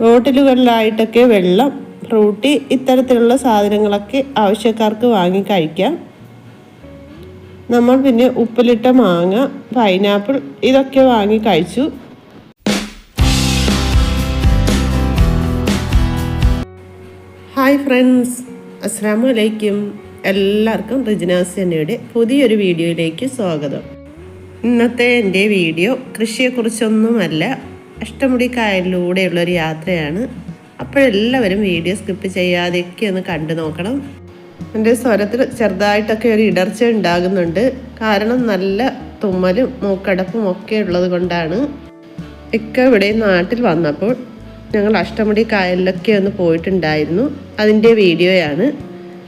ഹോട്ടലുകളിലായിട്ടൊക്കെ വെള്ളം ഫ്രൂട്ടി ഇത്തരത്തിലുള്ള സാധനങ്ങളൊക്കെ ആവശ്യക്കാർക്ക് വാങ്ങി കഴിക്കാം. നമ്മൾ പിന്നെ ഉപ്പിലിട്ട മാങ്ങ പൈനാപ്പിൾ ഇതൊക്കെ വാങ്ങി കഴിച്ചു. ഹായ് ഫ്രണ്ട്സ് അസ്സാം വലൈക്കും എല്ലാവർക്കും റിജിനാസ് പുതിയൊരു വീഡിയോയിലേക്ക് സ്വാഗതം. ഇന്നത്തെ എന്റെ വീഡിയോ കൃഷിയെക്കുറിച്ചൊന്നുമല്ല അഷ്ടമുടി കായലിലൂടെയുള്ളൊരു യാത്രയാണ്. അപ്പോഴെല്ലാവരും വീഡിയോ സ്കിപ്പ് ചെയ്യാതെയൊക്കെ ഒന്ന് കണ്ടു നോക്കണം. എന്റെ സ്വരത്തിൽ ചെറുതായിട്ടൊക്കെ ഒരു ഇടർച്ച ഉണ്ടാകുന്നുണ്ട്. കാരണം നല്ല തുമ്മലും മൂക്കടപ്പും ഒക്കെ ഉള്ളത് കൊണ്ടാണ് ഒക്കെ ഇവിടെ നാട്ടിൽ വന്നപ്പോൾ ഞങ്ങൾ അഷ്ടമുടി കായലിലൊക്കെ ഒന്ന് പോയിട്ടുണ്ടായിരുന്നു. അതിന്റെ വീഡിയോയാണ്.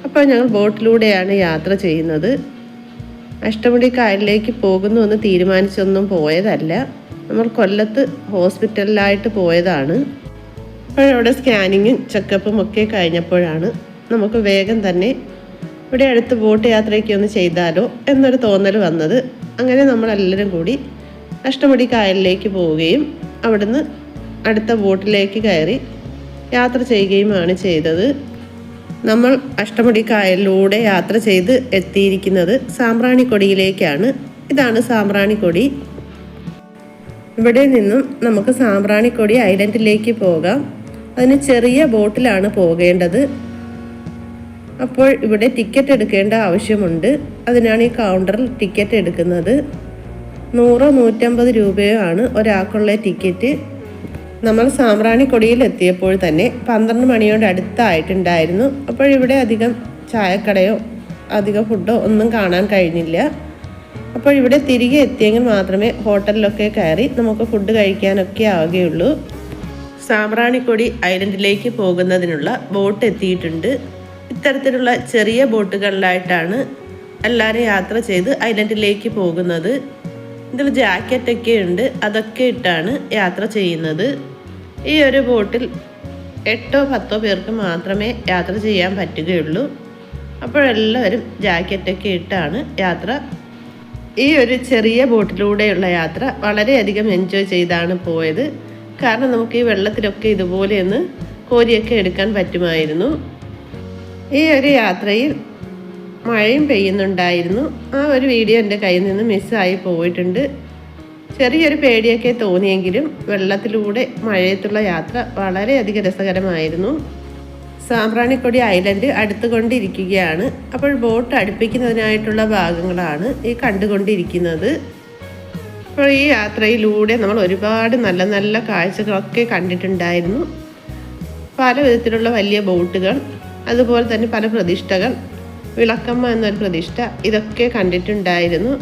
അപ്പോൾ ഞങ്ങൾ ബോട്ടിലൂടെയാണ് യാത്ര ചെയ്യുന്നത്. അഷ്ടമുടി കായലിലേക്ക് പോകുന്നു എന്ന് തീരുമാനിച്ചൊന്നും പോയതല്ല. നമ്മൾ കൊല്ലത്ത് ഹോസ്പിറ്റലിലായിട്ട് പോയതാണ്. അപ്പോഴവിടെ സ്കാനിങ്ങും ചെക്കപ്പും ഒക്കെ കഴിഞ്ഞപ്പോഴാണ് നമുക്ക് വേഗം തന്നെ ഇവിടെ അടുത്ത് ബോട്ട് യാത്രയൊക്കെ ഒന്ന് ചെയ്താലോ എന്നൊരു തോന്നൽ വന്നത്. അങ്ങനെ നമ്മളെല്ലാവരും കൂടി അഷ്ടമുടി കായലിലേക്ക് പോവുകയും അവിടുന്ന് അടുത്ത ബോട്ടിലേക്ക് കയറി യാത്ര ചെയ്യുകയുമാണ് ചെയ്തത്. നമ്മൾ അഷ്ടമുടി കായലിലൂടെ യാത്ര ചെയ്ത് എത്തിയിരിക്കുന്നത് സാമ്പ്രാണിക്കൊടിയിലേക്കാണ്. ഇതാണ് സാമ്പ്രാണിക്കൊടി. ഇവിടെ നിന്നും നമുക്ക് സാമ്പ്രാണിക്കൊടി ഐലൻഡിലേക്ക് പോകാം. അതിന് ചെറിയ ബോട്ടിലാണ് പോകേണ്ടത്. അപ്പോൾ ഇവിടെ ടിക്കറ്റ് എടുക്കേണ്ട ആവശ്യമുണ്ട്. അതിനാണ് ഈ കൗണ്ടറിൽ ടിക്കറ്റ് എടുക്കുന്നത്. നൂറോ നൂറ്റമ്പത് രൂപയോ ആണ് ഒരാൾക്കുള്ള ടിക്കറ്റ്. നമ്മൾ സാമ്പ്രാണിക്കൊടിയിൽ എത്തിയപ്പോൾ തന്നെ പന്ത്രണ്ട് മണിയോട് അടുത്തായിട്ടുണ്ടായിരുന്നു. അപ്പോൾ ഇവിടെ അധികം ചായക്കടയോ അധികം ഫുഡോ ഒന്നും കാണാൻ കഴിഞ്ഞില്ല. അപ്പോൾ ഇവിടെ തിരികെ എത്തിയെങ്കിൽ മാത്രമേ ഹോട്ടലിലൊക്കെ കയറി നമുക്ക് ഫുഡ് കഴിക്കാനൊക്കെ ആവുകയുള്ളൂ സാമ്പ്രാണിക്കൊടി ഐലൻഡിലേക്ക് പോകുന്നതിനുള്ള ബോട്ട് എത്തിയിട്ടുണ്ട്. ഇത്തരത്തിലുള്ള ചെറിയ ബോട്ടുകളിലായിട്ടാണ് എല്ലാവരും യാത്ര ചെയ്ത് ഐലൻഡിലേക്ക് പോകുന്നത്. ഇതിൽ ജാക്കറ്റൊക്കെ ഉണ്ട് അതൊക്കെ ഇട്ടാണ് യാത്ര ചെയ്യുന്നത്. ഈ ഒരു ബോട്ടിൽ എട്ടോ പത്തോ പേർക്ക് മാത്രമേ യാത്ര ചെയ്യാൻ പറ്റുകയുള്ളൂ. അപ്പോഴെല്ലാവരും ജാക്കറ്റൊക്കെ ഇട്ടാണ് യാത്ര ഈ ഒരു ചെറിയ ബോട്ടിലൂടെയുള്ള യാത്ര വളരെയധികം എൻജോയ് ചെയ്താണ് പോയത്. കാരണം നമുക്ക് ഈ വെള്ളത്തിലൊക്കെ ഇതുപോലെയൊന്ന് കോരിയൊക്കെ എടുക്കാൻ പറ്റുമായിരുന്നു. ഈ ഒരു യാത്രയിൽ മഴയും പെയ്യുന്നുണ്ടായിരുന്നു. ആ ഒരു വീഡിയോ എന്റെ കയ്യിൽ നിന്ന് മിസ്സായി പോയിട്ടുണ്ട്. ചെറിയൊരു പേടിയൊക്കെ തോന്നിയെങ്കിലും വെള്ളത്തിലൂടെ മഴയത്തുള്ള യാത്ര വളരെയധികം രസകരമായിരുന്നു. സാമ്പ്രാണിക്കൊടി ഐലൻഡ് അടുത്തുകൊണ്ടിരിക്കുകയാണ്. അപ്പോൾ ബോട്ട് അടുപ്പിക്കുന്നതിനായിട്ടുള്ള ഭാഗങ്ങളാണ് ഈ കണ്ടുകൊണ്ടിരിക്കുന്നത്. അപ്പോൾ ഈ യാത്രയിലൂടെ നമ്മൾ ഒരുപാട് നല്ല നല്ല കാഴ്ചകളൊക്കെ കണ്ടിട്ടുണ്ടായിരുന്നു. പല വിധത്തിലുള്ള വലിയ ബോട്ടുകൾ അതുപോലെ തന്നെ പല പ്രതിഷ്ഠകൾ വിളക്കമ്മ എന്നൊരു പ്രതിഷ്ഠ ഇതൊക്കെ കണ്ടിട്ടുണ്ടായിരുന്നു.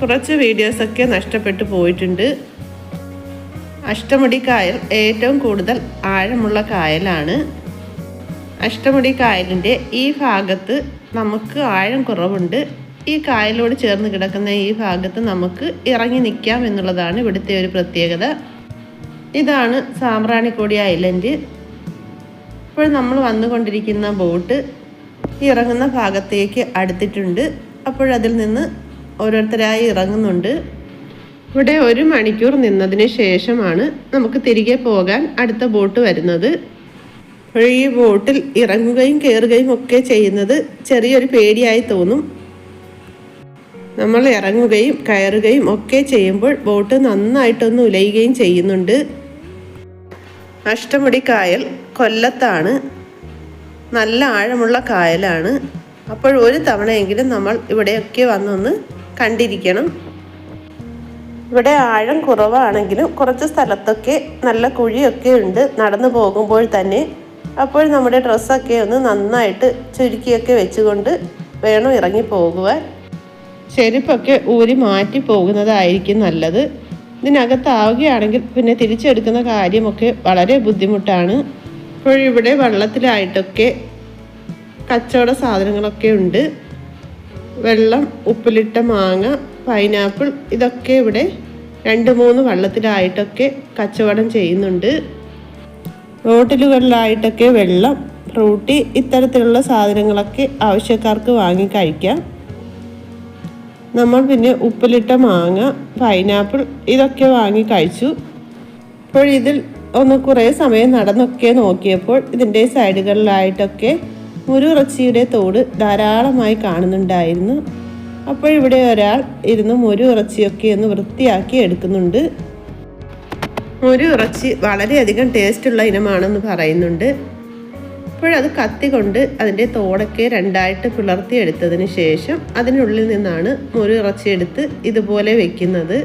കുറച്ച് വീഡിയോസൊക്കെ നഷ്ടപ്പെട്ടു പോയിട്ടുണ്ട്. അഷ്ടമുടി കായൽ ഏറ്റവും കൂടുതൽ ആഴമുള്ള കായലാണ്. അഷ്ടമുടി കായലിന്റെ ഈ ഭാഗത്ത് നമുക്ക് ആഴം കുറവുണ്ട്. ഈ കായലോട് ചേർന്ന് കിടക്കുന്ന ഈ ഭാഗത്ത് നമുക്ക് ഇറങ്ങി നിൽക്കാം എന്നുള്ളതാണ് ഇവിടുത്തെ ഒരു പ്രത്യേകത. ഇതാണ് സാമ്പ്രാണിക്കൊടി ഐലൻഡ്. ഇപ്പോൾ നമ്മൾ വന്നുകൊണ്ടിരിക്കുന്ന ബോട്ട് ഇറങ്ങുന്ന ഭാഗത്തേക്ക് അടുത്തിട്ടുണ്ട്. അപ്പോഴതിൽ നിന്ന് ഓരോരുത്തരായി ഇറങ്ങുന്നുണ്ട്. ഇവിടെ ഒരു മണിക്കൂർ നിന്നതിന് ശേഷമാണ് നമുക്ക് തിരികെ പോകാൻ അടുത്ത ബോട്ട് വരുന്നത്. ഈ ബോട്ടിൽ ഇറങ്ങുകയും കയറുകയും ഒക്കെ ചെയ്യുന്നത് ചെറിയൊരു പേടിയായി തോന്നും. നമ്മൾ ഇറങ്ങുകയും കയറുകയും ഒക്കെ ചെയ്യുമ്പോൾ ബോട്ട് നന്നായിട്ടൊന്ന് ഉലയുകയും ചെയ്യുന്നുണ്ട്. അഷ്ടമുടി കായൽ കൊല്ലത്താണ്. നല്ല ആഴമുള്ള കായലാണ്. അപ്പോൾ ഒരു തവണയെങ്കിലും നമ്മൾ ഇവിടെയൊക്കെ വന്നൊന്ന് കണ്ടിരിക്കണം. ഇവിടെ ആഴം കുറവാണെങ്കിലും കുറച്ച് സ്ഥലത്തൊക്കെ നല്ല കുഴിയൊക്കെ ഉണ്ട്. നടന്നു പോകുമ്പോൾ തന്നെ അപ്പോൾ നമ്മുടെ ഡ്രസ്സൊക്കെ ഒന്ന് നന്നായിട്ട് ചുരുക്കിയൊക്കെ വെച്ചുകൊണ്ട് വേണം ഇറങ്ങി പോകുവാൻ ചെരുപ്പൊക്കെ ഊരി മാറ്റി പോകുന്നതായിരിക്കും നല്ലത്. ഇതിനകത്താവുകയാണെങ്കിൽ പിന്നെ തിരിച്ചെടുക്കുന്ന കാര്യമൊക്കെ വളരെ ബുദ്ധിമുട്ടാണ്. ഇപ്പോൾ ഇവിടെ വെള്ളത്തിലായിട്ടൊക്കെ കച്ചവട സാധനങ്ങളൊക്കെ ഉണ്ട്. വെള്ളം ഉപ്പിലിട്ട മാങ്ങ പൈനാപ്പിൾ ഇതൊക്കെ ഇവിടെ രണ്ട് മൂന്ന് വെള്ളത്തിലായിട്ടൊക്കെ കച്ചവടം ചെയ്യുന്നുണ്ട്. ഹോട്ടലുകളിലായിട്ടൊക്കെ വെള്ളം ഫ്രൂട്ടി ഇത്തരത്തിലുള്ള സാധനങ്ങളൊക്കെ ആവശ്യക്കാർക്ക് വാങ്ങി കഴിക്കാം. നമ്മൾ പിന്നെ ഉപ്പിലിട്ട മാങ്ങ പൈനാപ്പിൾ ഇതൊക്കെ വാങ്ങി കഴിച്ചു. അപ്പോൾ ഇതിൽ ഒന്ന് കുറേ സമയം നടന്നൊക്കെ നോക്കിയപ്പോൾ ഇതിന്റെ സൈഡുകളിലായിട്ടൊക്കെ മുരുറച്ചിയുടെ തോട് ധാരാളമായി കാണുന്നുണ്ടായിരുന്നു. അപ്പോൾ ഇവിടെ ഒരാൾ ഇരുന്ന് മുരുറച്ചിയൊക്കെ ഒന്ന് വൃത്തിയാക്കി എടുക്കുന്നുണ്ട്. മുരു ഇറച്ചി വളരെയധികം ടേസ്റ്റുള്ള ഇനമാണെന്ന് പറയുന്നുണ്ട്. അപ്പോഴത് കത്തി കൊണ്ട് അതിന്റെ തോടൊക്കെ രണ്ടായിട്ട് പിളർത്തിയെടുത്തതിന് ശേഷം അതിനുള്ളിൽ നിന്നാണ് മുരു ഇറച്ചി എടുത്ത് ഇതുപോലെ വെക്കുന്നത്.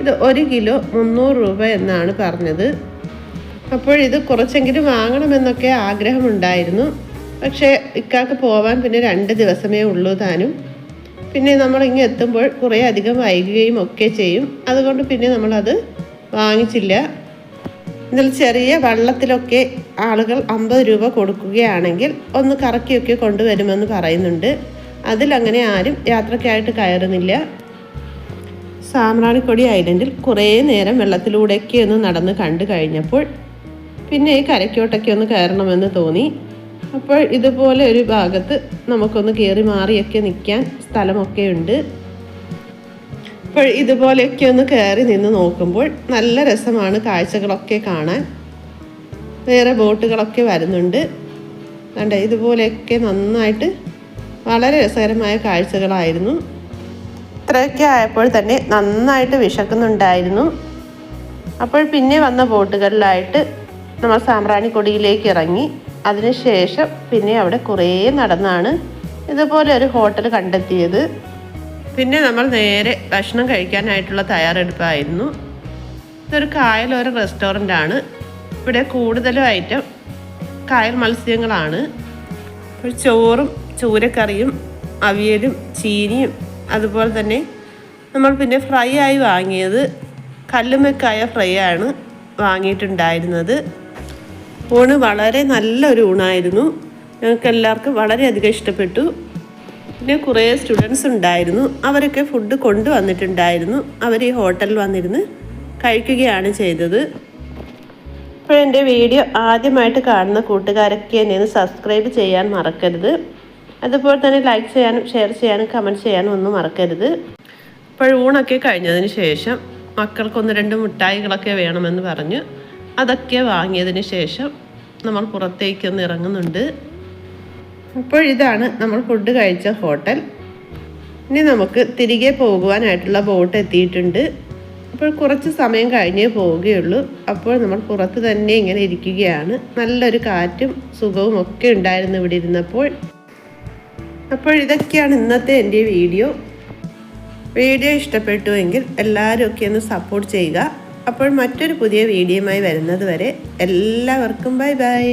ഇത് ഒരു കിലോ മുന്നൂറ് രൂപ എന്നാണ് പറഞ്ഞത്. അപ്പോഴിത് കുറച്ചെങ്കിലും വാങ്ങണമെന്നൊക്കെ ആഗ്രഹമുണ്ടായിരുന്നു. പക്ഷേ ഇക്കാക്ക് പോവാൻ പിന്നെ രണ്ട് ദിവസമേ ഉള്ളൂ താനും. പിന്നെ നമ്മൾ എത്തുമ്പോൾ കുറേ അധികം വൈകുകയും ഒക്കെ ചെയ്യും. അതുകൊണ്ട് പിന്നെ നമ്മളത് വാങ്ങിച്ചില്ല. എന്നാൽ ചെറിയ വള്ളത്തിലൊക്കെ ആളുകൾ അമ്പത് രൂപ കൊടുക്കുകയാണെങ്കിൽ ഒന്ന് കറക്കിയൊക്കെ കൊണ്ടുവരുമെന്ന് പറയുന്നുണ്ട്. അതിലങ്ങനെ ആരും യാത്രക്കായിട്ട് കയറുന്നില്ല. സാമ്രാണിക്കൊടി ഐലൻഡിൽ കുറേ നേരം വെള്ളത്തിലൂടെയൊക്കെ ഒന്ന് നടന്ന് കണ്ടു കഴിഞ്ഞപ്പോൾ പിന്നെ ഈ കരയ്ക്കോട്ടൊക്കെ ഒന്ന് കയറണമെന്ന് തോന്നി. അപ്പോൾ ഇതുപോലെ ഒരു ഭാഗത്ത് നമുക്കൊന്ന് കയറി മാറിയൊക്കെ നിൽക്കാൻ സ്ഥലമൊക്കെ ഉണ്ട് അപ്പോൾ ഇതുപോലെയൊക്കെ ഒന്ന് കയറി നിന്ന് നോക്കുമ്പോൾ നല്ല രസമാണ് കാഴ്ചകളൊക്കെ കാണാൻ. വേറെ ബോട്ടുകളൊക്കെ വരുന്നുണ്ട്. കണ്ടേ ഇതുപോലെയൊക്കെ നന്നായിട്ട് വളരെ രസകരമായ കാഴ്ചകളായിരുന്നു. ഇത്രയൊക്കെ ആയപ്പോൾ തന്നെ നന്നായിട്ട് വിശക്കുന്നുണ്ടായിരുന്നു. അപ്പോൾ പിന്നെ വന്ന ബോട്ടുകളിലായിട്ട് നമ്മൾ സാമ്പ്രാണിക്കൊടിയിലേക്ക് ഇറങ്ങി. അതിനുശേഷം പിന്നെ അവിടെ കുറേ നടന്നാണ് ഇതുപോലെ ഒരു ഹോട്ടൽ കണ്ടെത്തിയത്. പിന്നെ നമ്മൾ നേരെ ഭക്ഷണം കഴിക്കാനായിട്ടുള്ള തയ്യാറെടുപ്പായിരുന്നു. ഇതൊരു കായലോര റെസ്റ്റോറന്റ് ആണ് ഇവിടെ കൂടുതലും ഐറ്റം കായൽ മത്സ്യങ്ങളാണ്. ഒരു ചോറും ചൂരക്കറിയും അവിയലും ചീനിയും അതുപോലെ തന്നെ നമ്മൾ പിന്നെ ഫ്രൈ ആയി വാങ്ങിയത് കല്ലുമ്മക്കായ ഫ്രൈ ആണ് വാങ്ങിയിട്ടുണ്ടായിരുന്നത്. ഊണ് വളരെ നല്ലൊരു ഊണായിരുന്നു. ഞങ്ങൾക്ക് എല്ലാവർക്കും വളരെയധികം ഇഷ്ടപ്പെട്ടു. പിന്നെ കുറേ സ്റ്റുഡൻസ് ഉണ്ടായിരുന്നു. അവരൊക്കെ ഫുഡ് കൊണ്ടുവന്നിട്ടുണ്ടായിരുന്നു. അവർ ഈ ഹോട്ടലിൽ വന്നിരുന്ന് കഴിക്കുകയാണ് ചെയ്തത്. ഇപ്പോൾ എന്റെ വീഡിയോ ആദ്യമായിട്ട് കാണുന്ന കൂട്ടുകാരൊക്കെ എന്നെ ഒന്ന് സബ്സ്ക്രൈബ് ചെയ്യാൻ മറക്കരുത്. അതുപോലെ തന്നെ ലൈക്ക് ചെയ്യാനും ഷെയർ ചെയ്യാനും കമന്റ് ചെയ്യാനും ഒന്നും മറക്കരുത്. ഇപ്പോൾ ഊണൊക്കെ കഴിഞ്ഞതിന് ശേഷം മക്കൾക്കൊന്ന് രണ്ട് മിഠായികളൊക്കെ വേണമെന്ന് പറഞ്ഞു അതൊക്കെ വാങ്ങിയതിന് ശേഷം നമ്മൾ പുറത്തേക്കൊന്ന് ഇറങ്ങുന്നുണ്ട്. അപ്പോൾ ഇതാണ് നമ്മൾ ഫുഡ് കഴിച്ച ഹോട്ടൽ ഇനി നമുക്ക് തിരികെ പോകുവാനായിട്ടുള്ള ബോട്ട് എത്തിയിട്ടുണ്ട്. അപ്പോൾ കുറച്ച് സമയം കഴിഞ്ഞേ പോവുകയുള്ളൂ അപ്പോൾ നമ്മൾ പുറത്ത് തന്നെ ഇങ്ങനെ ഇരിക്കുകയാണ്. നല്ലൊരു കാറ്റും സുഖവും ഒക്കെ ഉണ്ടായിരുന്നു ഇവിടെ ഇരുന്നപ്പോൾ. അപ്പോൾ ഇതൊക്കെയാണ് ഇന്നത്തെ എന്റെ വീഡിയോ. വീഡിയോ ഇഷ്ടപ്പെട്ടുവെങ്കിൽ എല്ലാവരും ഒക്കെ ഒന്ന് സപ്പോർട്ട് ചെയ്യുക. അപ്പോൾ മറ്റൊരു പുതിയ വീഡിയോയുമായി വരുന്നത് വരെ എല്ലാവർക്കും ബൈ ബൈ